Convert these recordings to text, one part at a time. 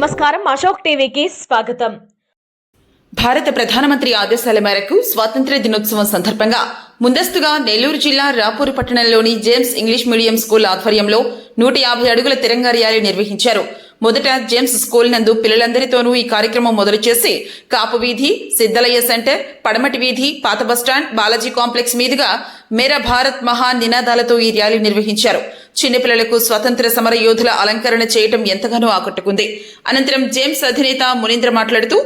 నమస్కారం. అశోక్ టీవీకి స్వాగతం. భారత ప్రధానమంత్రి ఆదేశాల మేరకు స్వాతంత్ర్య దినోత్సవం సందర్భంగా ముందస్తుగా నెల్లూరు జిల్లా రాపూరు పట్టణంలోని జేమ్స్ ఇంగ్లీష్ మీడియం స్కూల్ ఆధ్వర్యంలో నూట యాభై అడుగుల తిరంగా ర్యాలీ నిర్వహించారు. మొదట జేమ్స్ స్కూల్ నందు పిల్లలందరితోనూ ఈ కార్యక్రమం మొదలు చేసి కాపు వీధి సిద్దలయ్య సెంటర్ పడమటి వీధి పాత బస్టాండ్ బాలాజీ కాంప్లెక్స్ మీదుగా మేరా భారత్ మహాన్ నినాదాలతో ఈ ర్యాలీ నిర్వహించారు. చిన్నపిల్లలకు స్వతంత్ర సమర యోధుల అలంకరణ చేయటం ఎంతగానో ఆకట్టుకుంది. అనంతరం జేమ్స్ అధినేత మునీంద్ర మాట్లాడుతూ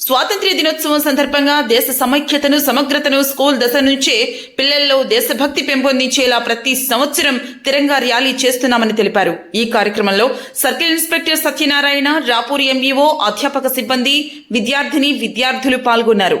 స్వాతంత్ర్య దినోత్సవం సందర్భంగా దేశ సమైక్యతను సమగ్రతను స్కూల్ దశ నుంచే పిల్లల్లో దేశభక్తి పెంపొందించేలా ప్రతి సంవత్సరం తిరంగా ర్యాలీ చేస్తున్నామని తెలిపారు. ఈ కార్యక్రమంలో circle inspector Satyanarayana Rapur MEO అధ్యాపక సిబ్బంది విద్యార్థిని విద్యార్థులు పాల్గొన్నారు.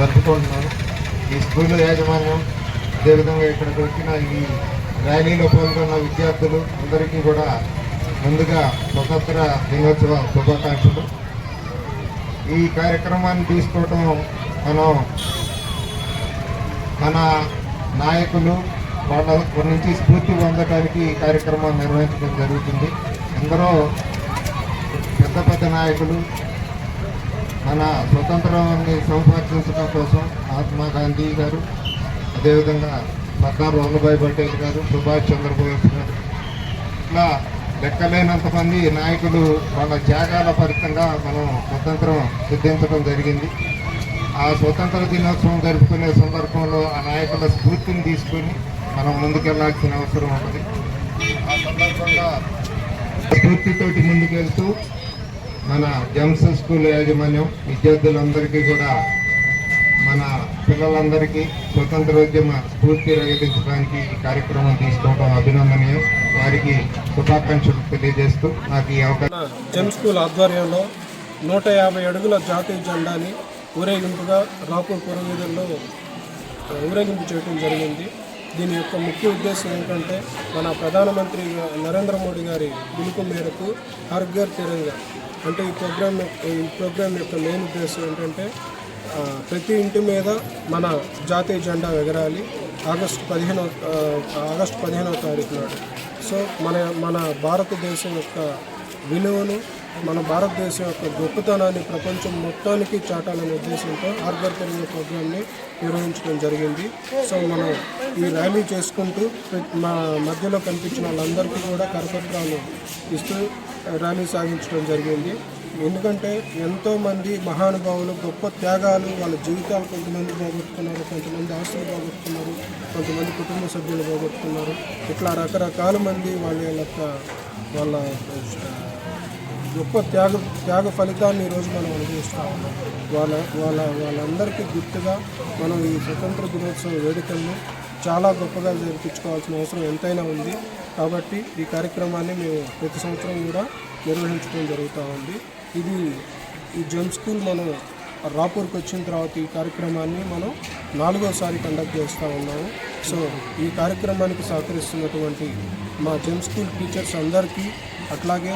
జరుపుకుంటున్నాను ఈ స్కూల్ యాజమాన్యం అదేవిధంగా ఇక్కడికి వచ్చిన ఈ ర్యాలీలో పాల్గొన్న విద్యార్థులు అందరికీ కూడా ముందుగా స్వతంత్ర దినోత్సవ శుభాకాంక్షలు. ఈ కార్యక్రమాన్ని తీసుకోవటం మనం మన నాయకులు వాళ్ళ నుంచి స్ఫూర్తి పొందడానికి ఈ కార్యక్రమాన్ని నిర్వహించడం జరుగుతుంది. ఎందరో పెద్ద పెద్ద నాయకులు మన స్వతంత్రాన్ని సంపాదించడం కోసం మహాత్మా గాంధీ గారు అదేవిధంగా సర్దార్ వల్లభాయ్ పటేల్ గారు సుభాష్ చంద్రబోస్ గారు. ఇట్లా లెక్కలేనంత మంది నాయకులు వాళ్ళ త్యాగాల ఫలితంగా మనం స్వతంత్రం సిద్ధించడం జరిగింది. ఆ స్వతంత్ర దినోత్సవం జరుపుకునే సందర్భంలో ఆ నాయకుల స్ఫూర్తిని తీసుకొని మనం ముందుకెళ్ళాల్సిన అవసరం ఉంటుంది ఆ సందర్భంగా స్ఫూర్తితోటి ముందుకెళ్తూ మన జెమ్స్ స్కూల్ యాజమాన్యం విద్యార్థులందరికీ కూడా మన పిల్లలందరికీ స్వతంత్రోద్యమ స్ఫూర్తి రగిలించడానికి ఈ కార్యక్రమం తీసుకోవడం అభినందనీయం. వారికి శుభాకాంక్షలు తెలియజేస్తూ నాకు ఈ అవకాశం. మన జెమ్ స్కూల్ ఆధ్వర్యంలో నూట యాభై అడుగుల జాతీయ జెండాని ఊరేగింపుగా రాపూర్ పురవీధుల్లో ఊరేగింపు చేయడం జరిగింది. దీని యొక్క ముఖ్య ఉద్దేశం ఏంటంటే మన ప్రధానమంత్రి నరేంద్ర మోడీ గారి పిలుపు మేరకు హర్ఘర్ తిరంగా అంటే ఈ ప్రోగ్రామ్ ఈ ప్రోగ్రామ్ యొక్క మెయిన్ ఉద్దేశం ఏంటంటే ప్రతి ఇంటి మీద మన జాతీయ జెండా ఎగరాలి. ఆగస్టు పదిహేనవ ఆగస్టు పదిహేనవ తారీఖు నాడు. సో మన మన భారతదేశం యొక్క విలువను మన భారతదేశం యొక్క గొప్పతనాన్ని ప్రపంచం మొత్తానికి చాటాలనే ఉద్దేశంతో ఆర్గర్ తెలుగు ప్రోగ్రామ్ని నిర్వహించడం జరిగింది. సో మనం ఈ ర్యాలీ చేసుకుంటూ మా మధ్యలో కనిపించిన వాళ్ళందరికీ కూడా కరపత్రాలు ఇస్తూ ర్యాలీ సాగించడం జరిగింది. ఎందుకంటే ఎంతోమంది మహానుభావులు గొప్ప త్యాగాలు వాళ్ళ జీవితాలు కొంతమంది పోగొట్టుకున్నారు కొంతమంది ఆస్తులు పోగొట్టుకున్నారు కొంతమంది కుటుంబ సభ్యులు పోగొట్టుకున్నారు. ఇట్లా రకరకాల మంది వాళ్ళ యొక్క వాళ్ళ గొప్ప త్యాగ త్యాగ ఫలితాన్ని ఈరోజు మనం అనుభవిస్తూ ఉన్నాం. వాళ్ళ వాళ్ళ వాళ్ళందరికీ గుర్తుగా మనం ఈ స్వతంత్ర దినోత్సవ వేడుకలను చాలా గొప్పగా జరిపించుకోవాల్సిన అవసరం ఎంతైనా ఉంది. కాబట్టి ఈ కార్యక్రమాన్ని మేము ప్రతి సంవత్సరం కూడా నిర్వహించడం జరుగుతూ ఉంది. ఇది ఈ జమ్ స్కూల్ మనం రాపూర్కి వచ్చిన తర్వాత ఈ కార్యక్రమాన్ని మనం నాలుగోసారి కండక్ట్ చేస్తూ ఉన్నాము. సో ఈ కార్యక్రమానికి సహకరిస్తున్నటువంటి మా జమ్ స్కూల్ టీచర్స్ అందరికీ అట్లాగే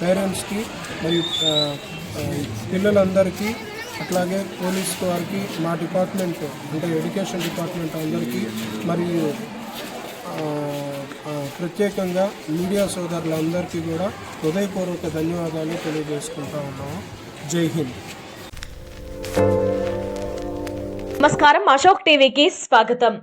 పేరెంట్స్కి మరియు పిల్లలందరికీ అట్లాగే పోలీస్ వారికి మా డిపార్ట్మెంట్ అంటే ఎడ్యుకేషన్ డిపార్ట్మెంట్ అందరికీ మరియు ప్రత్యేకంగా మీడియా సోదరులందరికీ కూడా హృదయపూర్వక ధన్యవాదాలు తెలియజేసుకుంటా ఉన్నాము. జై హింద్. నమస్కారం అశోక్ టీవీకి స్వాగతం.